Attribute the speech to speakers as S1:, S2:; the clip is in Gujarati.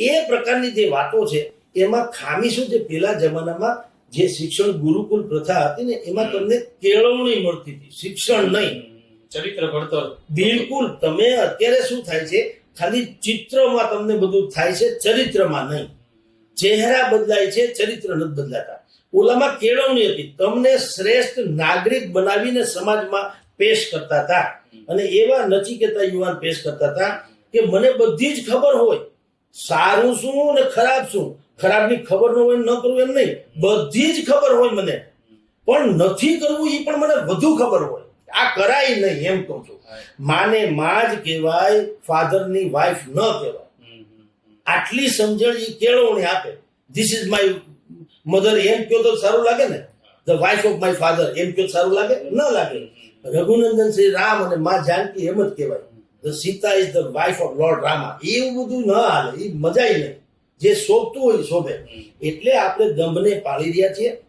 S1: એ પ્રકારની જે વાતો છે એમાં ખામી શું છે? પેલા જમાનામાં જે શિક્ષણ ગુરુકુલ પ્રથા હતી ને એમાં તમને કેળવણી મળતી હતી શિક્ષણ નહીં.
S2: ચરિત્ર ઘડતર.
S1: બિલકુલ તમે અત્યારે શું થાય છે? ખાલી ચિત્રમાં તમને બધું થાય છે ચરિત્રમાં નહીં. ચહેરા બદલાય છે ચરિત્ર નથી બદલાતા. ઓલામાં કેળવણી હતી. તમને શ્રેષ્ઠ નાગરિક બનાવીને સમાજમાં પેશ કરતા હતા. અને એવા નચિકેતા યુવાન પેશ કરતા હતા કે મને બધી જ ખબર હોય. સારું શું ને ખરાબ શું? ખરાબની ખબર ન હોય ન કરવું એમ નહીં. બધી જ ખબર હોય મને. પણ નથી કરવું એ પણ મને વધુ ખબર હોય. આ કરાય નહીં એમ કહું છું. માને માં જ કહેવાય ફાધરની વાઈફ ન કહેવાય. આટલી સમજણ એ કેળવણી આપે. ધીસ ઇઝ માય મધર એમ કહો તો સારું લાગે ને? The wife of my father એમ કહો સારું લાગે? ન લાગે. રઘુનંદન શ્રી રામ અને માં જાનકી એમ જ કહેવાય. The Sita is the wife of lord Rama એવું બધું ન હાલે. એ મજા નહીં જે શોભતું હોય શોભે. એટલે આપણે દંભને પાળી રહ્યા છીએ.